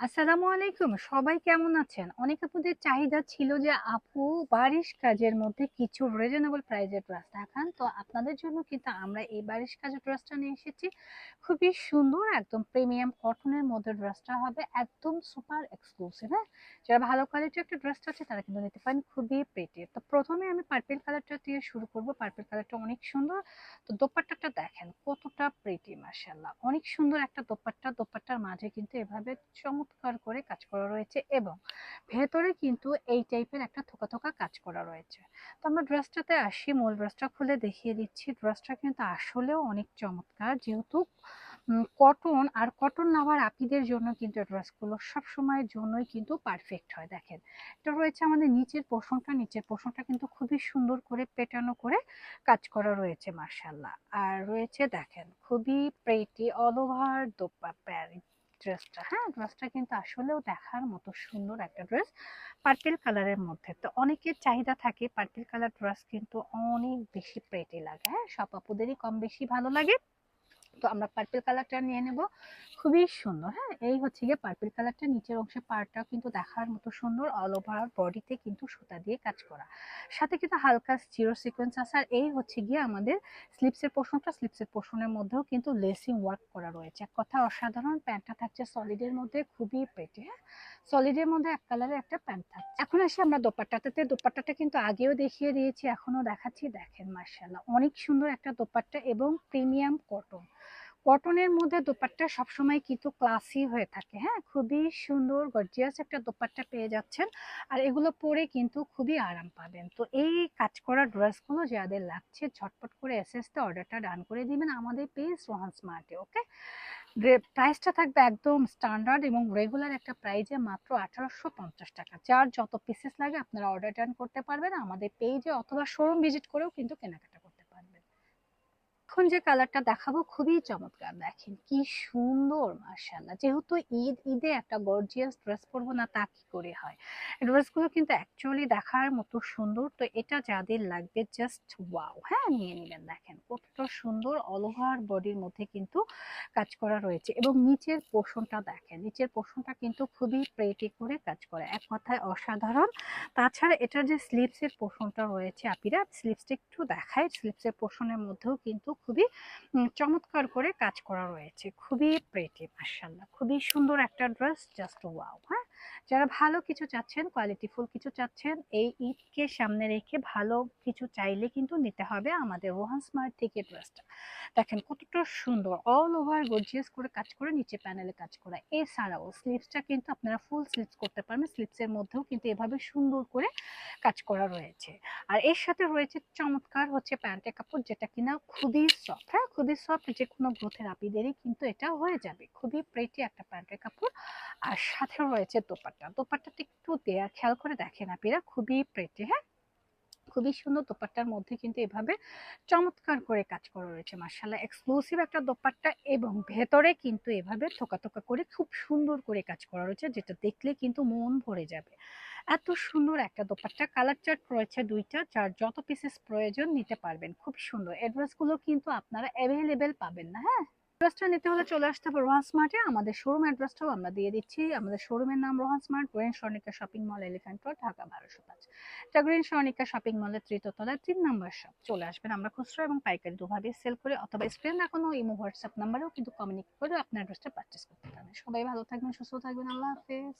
আসসালামু আলাইকুম। সবাই কেমন আছেন? অনেক আপুদের চাহিদা ছিল যে আপু বারিশ কাজের মধ্যে কিছু রিজনেবল প্রাইজের ড্রেস দেখান। তো আপনাদের জন্য কিন্তু আমরা এই বারিশ কাজের ড্রেসটা নিয়ে এসেছি। খুবই সুন্দর, একদম প্রিমিয়াম কটনের মধ্যে ড্রেসটা হবে, একদম সুপার এক্সক্লুসিভ হ্যাঁ? যারা ভালো কোয়ালিটির একটা ড্রেসটা আছে তারা কিন্তু নিতে পারেন, খুবই প্রেটি তো প্রথমে আমি পার্পেল কালারটা দিয়ে শুরু করব। পার্পেল কালারটা অনেক সুন্দর। তো দোপাট্টাটা দেখেন, কতটা প্রেটি মার্শাল্লাহ অনেক সুন্দর একটা দোপাট্টা। দোপাট্টার মাঝে কিন্তু এভাবে চমৎকার করে কাজ করা রয়েছে এবং ভেতরে কিন্তু এই টাইপের একটা থোকা থোকা কাজ করা রয়েছে। তো আমরা ড্রেসটাতে আসি, মূল ড্রেসটা খুলে দেখিয়ে দিচ্ছি। ড্রেসটা কিন্তু আসলেও অনেক চমৎকার। যেহেতু কটন আর কটন লাভার আপিদের জন্য কিন্তু ড্রেসগুলো সব সময়ের জন্যই কিন্তু পারফেক্ট হয়। দেখেন, এটা রয়েছে আমাদের নিচের পোষণটা নিচের পোষণটা কিন্তু খুবই সুন্দর করে পেটানো করে কাজ করা রয়েছে মার্শাল্লাহ আর রয়েছে, দেখেন, খুবই প্রেটি অল ওভার দোপা প্যারি ড্রেসটা হ্যাঁ? ড্রেসটা কিন্তু আসলেও দেখার মতো সুন্দর একটা ড্রেস পার্পেল কালারের মধ্যে। তো অনেকের চাহিদা থাকে পার্পেল কালার ড্রেস কিন্তু অনেক বেশি প্রেটি লাগে হ্যাঁ? সব আপুদেরই কম বেশি ভালো লাগে। তো আমরা পার্পেল কালারটা নিয়ে নেব। খুবই সুন্দর হ্যাঁ? এই হচ্ছে গিয়ে পার্পেল কালারটা নিচের অংশে পাড়টাও কিন্তু দেখার মতো সুন্দর অল ওভার বডিতে কিন্তু সুতা দিয়ে কাজ করা। সাথে কিন্তু হালকা জিরো সিকোয়েন্স আছে, আর এই হচ্ছে গিয়ে আমাদের স্লিপসের পোর্শনটা স্লিপসের পোর্শনের মধ্যেও কিন্তু লেসিং ওয়ার্ক করা রয়েছে। এক কথা, অসাধারণ প্যান্টটা থাকছে সলিডের মধ্যে, খুবই পেটে হ্যাঁ? সলিডের মধ্যে এক কালারের একটা প্যান্ট থাকছে। এখন আসি আমরা দোপাট্টাটাতে দোপাট্টাটা কিন্তু আগেও দেখিয়ে দিয়েছি এখনও দেখাচ্ছি। দেখেন মার্শাল্লাহ অনেক সুন্দর একটা দোপাট্টা এবং প্রিমিয়াম কটন কটনের মধ্যে দোপাট্টা সবসময় কিন্তু ক্লাসি হয়ে থাকে হ্যাঁ? খুবই সুন্দর গর্জিয়াস একটা দোপাট্টা পেয়ে যাচ্ছেন। আর এগুলো পরে কিন্তু খুবই আরাম পাবেন। তো এই কাজ করা ড্রেসগুলো যাদের লাগছে, ঝটপট করে এসএসতে অর্ডারটা ডান করে দিবেন আমাদের পেজ রোহান স্মার্টে, ওকে? প্রাইসটা থাকবে একদম স্ট্যান্ডার্ড এবং রেগুলার একটা প্রাইজে মাত্র আঠারোশো পঞ্চাশ টাকা। যার যত পিসেস লাগে আপনারা অর্ডার ডান করতে পারবেন। আমাদের পেজে অথবা শোরুম ভিজিট করেও কিন্তু কেনাকাটা এখন যে কালারটা দেখাবো খুবই চমৎকার। দেখেন কি সুন্দর মার্শাল্লাহ যেহেতু ঈদ, ঈদে একটা গর্জিয়াস ড্রেস পরবো না, তা কি করে হয়? ড্রেসগুলো কিন্তু অ্যাকচুয়ালি দেখার মতো সুন্দর। তো এটা যাদের লাগবে জাস্ট ওয়াও হ্যাঁ নিয়ে নেবেন দেখেন কতটা সুন্দর অল ওভার বডির মধ্যে কিন্তু কাজ করা রয়েছে। এবং নিচের পোষণটা দেখেন, নিচের পোষণটা কিন্তু খুবই প্রেটি করে কাজ করে। এক কথায় অসাধারণ। তাছাড়া এটার যে স্লিপসের পোষণটা রয়েছে, আপিরা স্লিপসটা একটু দেখায় স্লিপসের পোষণের মধ্যেও কিন্তু খুবই চমৎকার করে কাজ করা রয়েছে। খুবই প্রেটি মার্শাল্লাহ খুবই সুন্দর একটা ড্রেস জাস্ট ওয়াও হ্যাঁ? যারা ভালো কিছু চাচ্ছেন কোয়ালিটিফুল কিছু চাচ্ছেন, এই ঈদকে সামনে রেখে ভালো কিছু চাইলে কিন্তু নিতে হবে আমাদের রোহান স্মার্ট থেকে ড্রেসটা দেখেন কতটা সুন্দর অল ওভার গর্জিয়াস করে কাজ করে, নিচে প্যানেলে কাজ করা। এছাড়াও স্লিপসটা কিন্তু আপনারা ফুল স্লিপস করতে পারবেন স্লিপসের মধ্যেও কিন্তু এভাবে সুন্দর করে কাজ করা রয়েছে। আর এর সাথে রয়েছে চমৎকার হচ্ছে প্যান্টের কাপড়, যেটা কিনা খুবই সফট হ্যাঁ খুবই সফট যে কোনো গ্রোথের আপিদেরই কিন্তু এটা হয়ে যাবে। খুবই প্রেটি একটা প্যান্টের কাপড়। আর সাথে রয়েছে দোপাট্টা। দোপাট্টাটা একটু দেয়া খেয়াল করে দেখেন আপিরা, খুবই প্রেটি হ্যাঁ? খুবই সুন্দর দোপাট্টার মধ্যে কিন্তু এভাবে চমৎকার করে কাজ করা রয়েছে মার্শাল্লাহ এক্সক্লুসিভ একটা দোপাট্টা এবং ভেতরে কিন্তু এভাবে থোকা থোকা করে খুব সুন্দর করে কাজ করা রয়েছে, যেটা দেখলে কিন্তু মন ভরে যাবে। এত সুন্দর একটা দোপাট্টা কালার চার্ট রয়েছে দুইটা, যার যত পিসেস প্রয়োজন নিতে পারবেন, খুব সুন্দর। অ্যাড্রেসগুলো কিন্তু আপনারা অ্যাভেলেবেল পাবেন না হ্যাঁ? অ্যাড্রেসটা নিতে হলে চলে আসতে হবে রোহান স্মার্টে আমাদের শোরুম অ্যাড্রেসটাও আমরা দিয়ে দিচ্ছি। আমাদের শোরুমের নাম Rohan smart grain Swarnika shopping mall elephant road Dhaka, বারোশো পাঁচ। এটা গ্রেন স্বর্ণিকা শপিং মলের তৃতীয়তলার তিন নম্বর শপ চলে আসবেন আমরা খুচরো এবং পাইকারি দুভাবে সেল করে অথবা স্ক্রিন এখনও ইমো হোয়াটসঅ্যাপ নাম্বারেও কিন্তু কমিউনিকেট করে আপনার অ্যাড্রেসটা পারচেস করতে পারেন সবাই ভালো থাকবেন, সুস্থ থাকবেন। আল্লাহ হাফেজ।